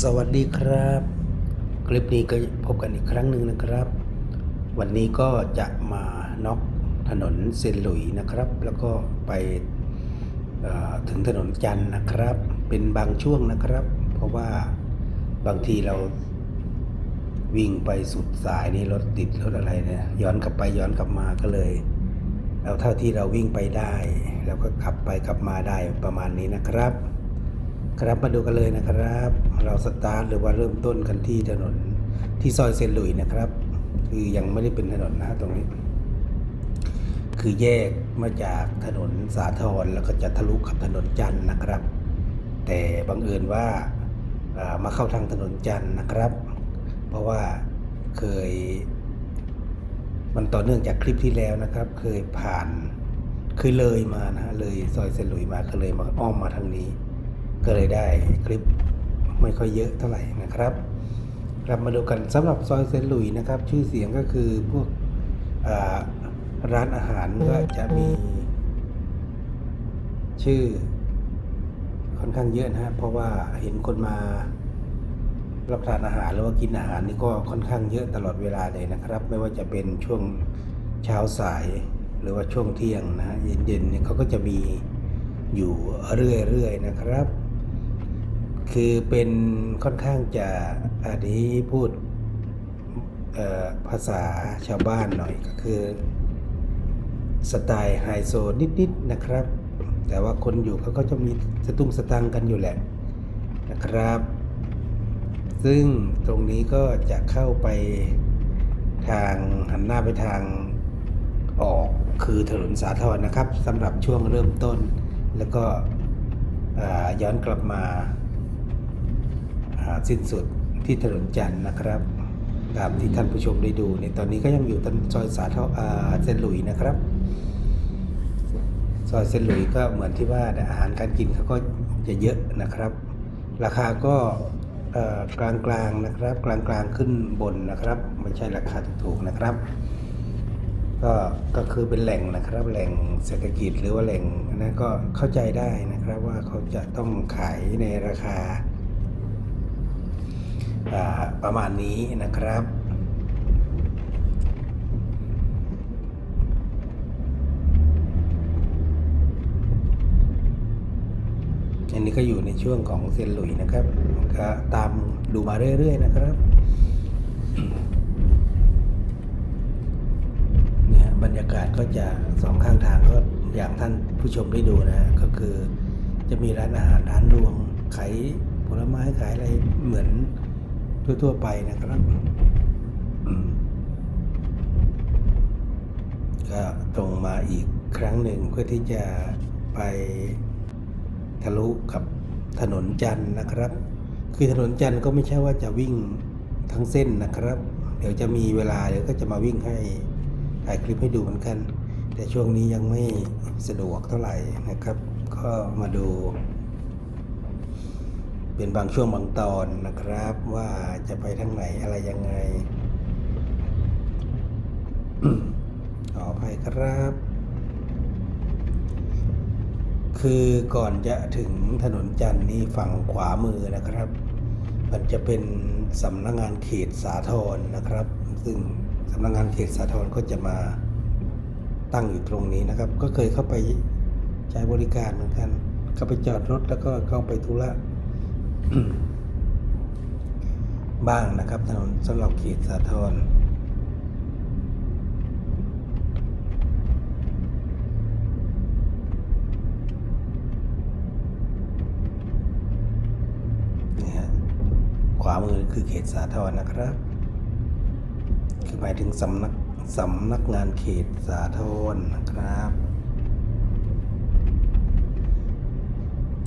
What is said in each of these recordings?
สวัสดีครับ คลิปนี้ก็พบกันอีกครั้งหนึ่งนะครับ วันนี้ก็จะมาน็อกถนนเซนหลุยนะครับ แล้วก็ไปถึงถนนจันนะครับ เป็นบางช่วงนะครับ เพราะว่าบางทีเราวิ่งไปสุดสายนี่รถติดรถอะไรเนี่ยย้อนกลับไปย้อนกลับมาก็เลย เอาเท่าที่เราวิ่งไปได้ แล้วก็ขับไปขับมาได้ประมาณนี้นะครับ ครับมาดูกันเลยนะครับ เราสตาร์ทหรือว่าเริ่มต้นกันที่ถนนที่ซอยเซนหลุยนะครับ คือยังไม่ได้เป็นถนนนะตรงนี้ คือแยกมาจากถนนสาทรแล้วก็จะทะลุกับถนนจันนะครับ แต่บังเอิญว่าามาเข้าทางถนนจันนะครับ เพราะว่าเคย มันต่อเนื่องจากคลิปที่แล้วนะครับ เคยผ่านเคยเลยมานะเลยซอยเซนหลุยมาก็เลยมาอ้อมมาทางนี้ ก็เลยได้คลิปไม่ค่อยเยอะเท่าไหร่นะครับกลับมาดูกันสำหรับซอยเซนหลุยนะครับ ชื่อเสียงก็คือพวกร้านอาหารก็จะมี ชื่อค่อนข้างเยอะนะฮะเพราะว่าเห็นคนมารับประทานอาหารหรือว่ากินอาหารนี่ก็ค่อนข้างเยอะตลอดเวลาเลยนะครับ ไม่ว่าจะเป็นช่วงเช้าสายหรือว่าช่วงเที่ยงนะฮะเย็นๆเนี่ยเขาก็จะมีอยู่เรื่อยๆนะครับ คือเป็นค่อนข้างจะอันนี้พูดภาษาชาวบ้านหน่อยก็คือ สไตล์ไฮโซนิดๆนะครับ แต่ว่าคนอยู่เขาก็จะมีสตุ้งสตังกันอยู่แหละนะครับ ซึ่งตรงนี้ก็จะเข้าไปทางหันหน้าไปทางออกคือถนนสาทรนะครับสำหรับช่วงเริ่มต้น แล้วก็ย้อนกลับมา สิ้นสุดที่ถนนจันทร์นะครับ ตามที่ท่านผู้ชมได้ดูในตอนนี้ก็ยังอยู่ตรงซอยสาทาเซนหลุยนะครับ ซอยเซนหลุยก็เหมือนที่ว่าอาหารการกินเขาก็จะเยอะนะครับ ราคาก็เอ่อกลางนะครับ กลางๆขึ้นบนนะครับ ไม่ใช่ราคาถูกๆนะครับ ก็ก็คือเป็นแหล่งนะครับ แหล่งเศรษฐกิจหรือว่าแหล่งนั้นก็เข้าใจได้นะครับว่าเขาจะต้องขายในราคา ประมาณนี้นะครับอันนี้ก็อยู่ในช่วงของเซนหลุยนะครับก็ตามดูมาเรื่อยๆนะครับเนี่ยบรรยากาศก็จะสองข้างทางก็อย่างท่านผู้ชมได้ดูนะ ก็คือจะมีร้านอาหารร้านรวงขายผลไม้ขายอะไรเหมือน ทั่ว ๆ ไปนะครับก็ตรงมาอีกครั้งหนึ่งเพื่อที่จะไปทะลุกับถนนจันทร์นะครับ คือถนนจันทร์ก็ไม่ใช่ว่าจะวิ่งทั้งเส้นนะครับ เดี๋ยวจะมีเวลาเดี๋ยวก็จะมาวิ่งให้ถ่ายคลิปให้ดูเหมือนกัน แต่ช่วงนี้ยังไม่สะดวกเท่าไหร่นะครับ ก็มาดู เป็นบางช่วงบางตอนนะครับ ว่าจะไปทางไหนอะไรยังไงขออภัยครับ คือก่อนจะถึงถนนจันทร์นี่ฝั่งขวามือนะครับ มันจะเป็นสำนักงานเขตสาทรนะครับ ซึ่งสำนักงานเขตสาทรก็จะมาตั้งอยู่ตรงนี้นะครับ ก็เคยเข้าไปใช้บริการเหมือนกันเข้าไปจอดรถแล้วก็เข้าไปธุระ บ้างนะครับ ถนนสำหรับเขตสาทรนี่ฮะขวามือคือเขตสาทรนะครับ คือหมายถึงสำนักสำนักงานเขตสาทรนะครับ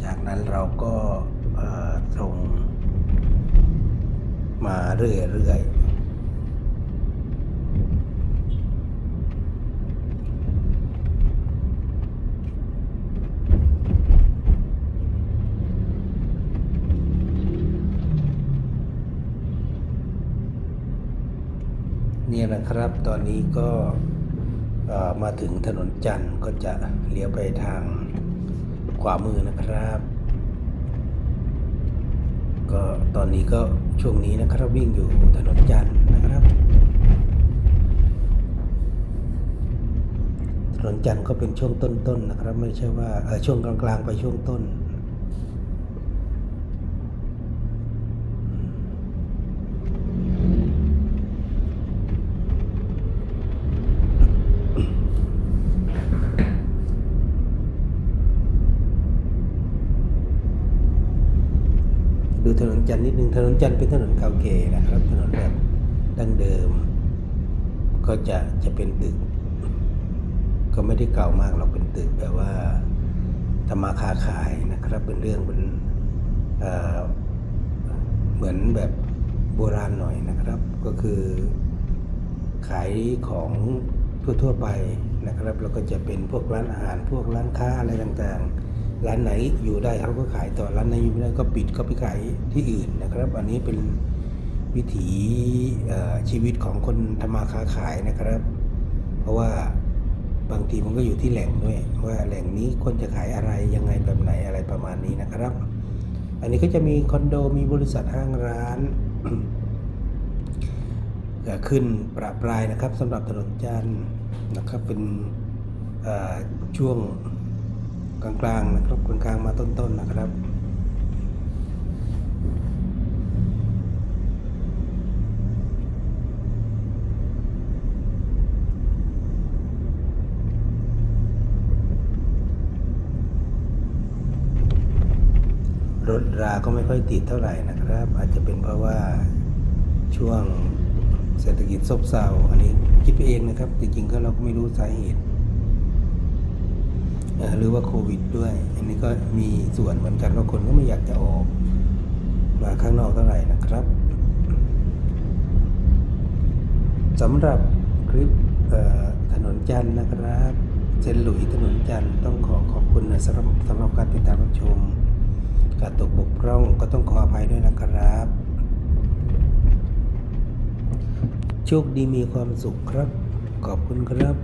จากนั้นเราก็ ตรงมาเรื่อยๆเนี่ยนะครับ ตอนนี้ก็มาถึงถนนจันทร์ก็จะเลี้ยวไปทางขวามือนะครับ ก็ตอนนี้ก็ช่วงนี้นะครับวิ่งอยู่ถนนจันทร์นะครับ ถนนจันทร์ก็เป็นช่วงต้นๆนะครับ ไม่ใช่ว่าช่วงกลางๆไปช่วงต้น ดูถ นนจันทร์นิดนึงถนนจันทร์เป็นถนนเก่าแก่นะครับ ถนนแบบดั้งเดิม ก็จะจะเป็นตึก ก็ไม่ได้เก่ามากหรอกเป็นตึกแบบว่าทำมาค้าขายนะครับ เป็นเรื่องเป็นเเหมือนแบบโบราณหน่อยนะครับ ก็คือขายของทั่วๆไปนะครับ แล้วก็จะเป็นพวกร้านอาหารพวกร้านค้าอะไรต่างๆ ร้านไหนอยู่ได้เขาก็ขายต่อร้านไหนอยู่ไม่ได้ก็ปิดก็ไปขายที่อื่นนะครับ อันนี้เป็นวิถีชีวิตของคนทำมาค้าขายนะครับ เพราะว่าบางทีมันก็อยู่ที่แหล่งด้วยว่าแหล่งนี้ควรจะขายอะไรยังไงแบบไหนอะไรประมาณนี้นะครับ อันนี้ก็จะมีคอนโดมีบริษัทห้างร้านเกิดขึ้นประปรายนะครับสำหรับถนนจันทร์นะครับเป็นช่วง กลางๆนะครับกลางๆมาต้นๆนะครับรถราก็ไม่ค่อยติดเท่าไหร่นะครับ อาจจะเป็นเพราะว่าช่วงเศรษฐกิจซบเซาอันนี้คิดไปเองนะครับ จริงๆก็เราก็ไม่รู้สาเหตุ หรือว่าโควิดด้วย อันนี้ก็มีส่วนเหมือนกันว่าคนก็ไม่อยากจะออกมาข้างนอกเท่าไหร่นะครับสำหรับคลิปถนนจันทร์นะครับเซนหลุยถนนจันทร์ต้องขอขอบคุณสำหรับสำหรับการติดตามรับชมการตกบกพร่องก็ต้องขออภัยด้วยนะครับ โชคดีมีความสุขครับ ขอบคุณครับ